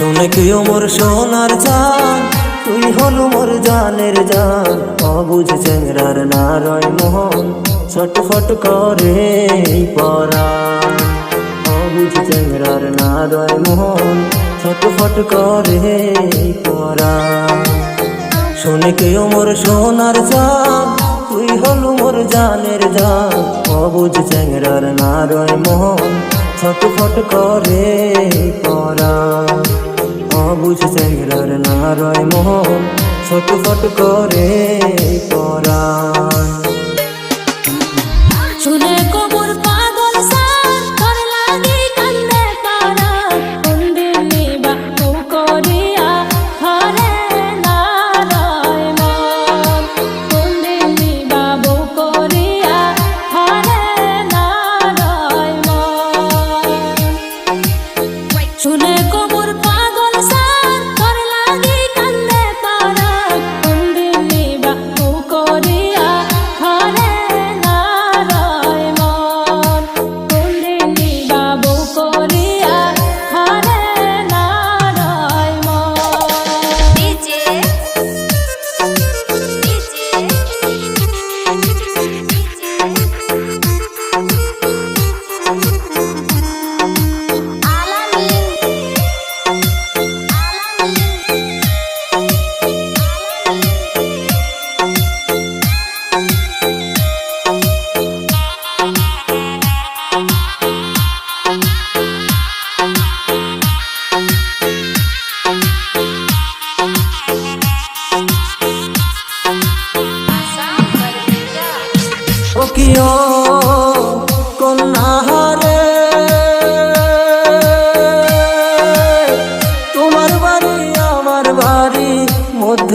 শুনে কি মোর সোনার জান তুই হলু মোর জানের জান অবুঝ চেংরার নারয় মোহন। ছটফট করে এই পরাণ অবুঝ চেংরার নারয় মোহন, ছটফট করে পরাণ শুনে কি মোর সোনার জান তুই হলু মোর জানের জান অবুঝ চেংরার নারয় মোহন। ছটফট করে পরাণ অবুঝ রয় মন মোহন ছটফট করে।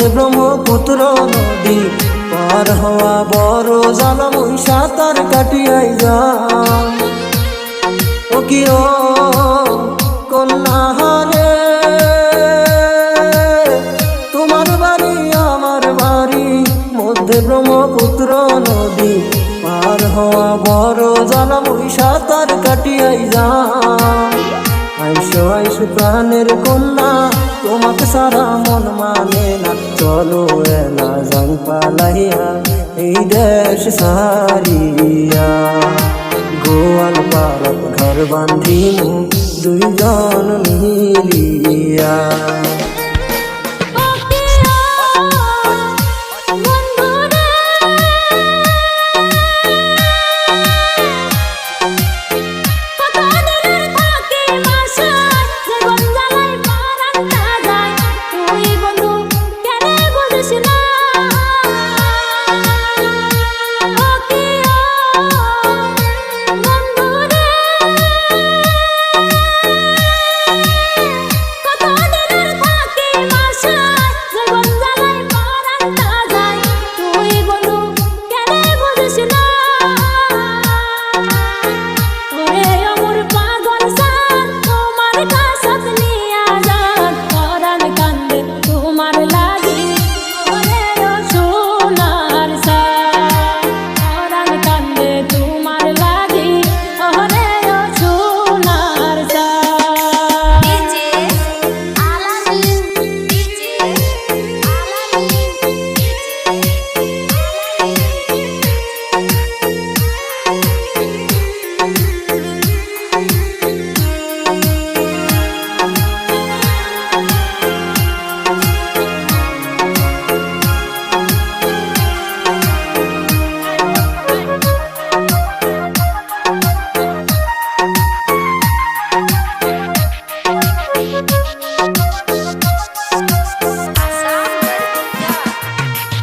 ব্রহ্মপুত্র নদী পার হওয়া বড় জালামুই সাঁতার কাটিয়াই যা ও কি ও কন্যা তোমার বাড়ি আমার বাড়ি মধ্যে ব্রহ্মপুত্র নদী পার হওয়া বড় জালামুই সাঁতার কাটিয়াই যা আইসো আইসো প্রাণের কন্যা, তোমাকে সারা মন মানে না। চলো এলা যাই পালাইয়া, এই দেশ সারিয়া। গোয়াল পারত ঘর বান্ধিমু, দুইজন মিলিয়া।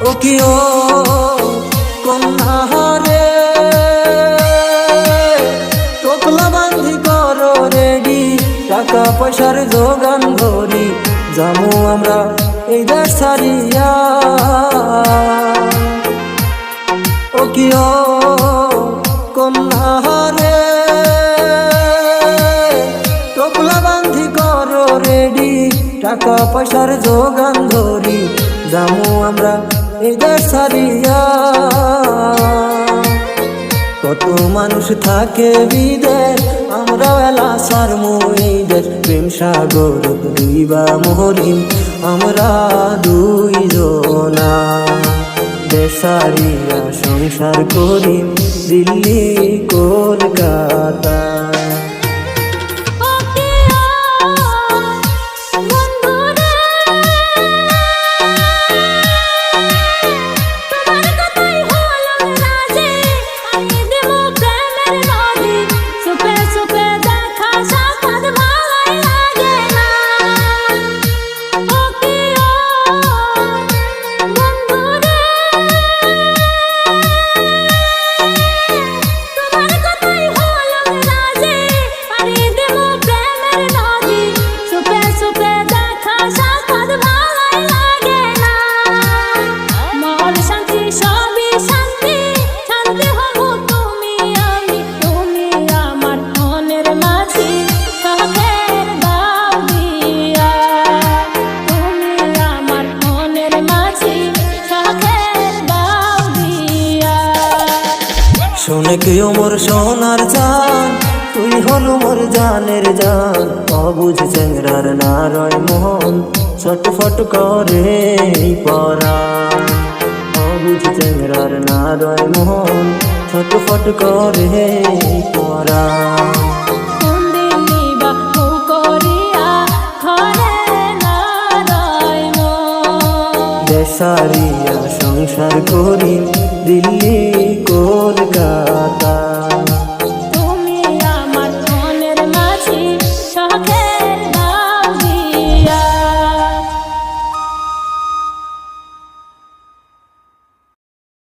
ও কি ও কন্যা রে টোকলা বান্ধি কর টাকা পয়সার যোগান ধরি, যাব আমরা এই দেশ ছাড়িয়া। ও কি ও কন্যা রে টোপলা বান্ধি করো রেডি, টাকা পয়সার যোগান ধরি, যাব আমরা দেশ কত মানুষ থাকে বিদেশ, আমরা এলা সারমু এই দেশ প্রেম সাগর, দুই বা মহরিম আমরা দুই জনা। দেশারিয়া সংসার করি দিল্লি, কলকাতা। কেউ মোর সোনার জান তুই হলো মোর জানের জান। অবুঝ চেংরার নারয় মোহন ছটফট করে পরা অবুঝ চেংরার নারয় মোহন ছটফট করে পরা না সংসার করি দিল্লি কলকাতা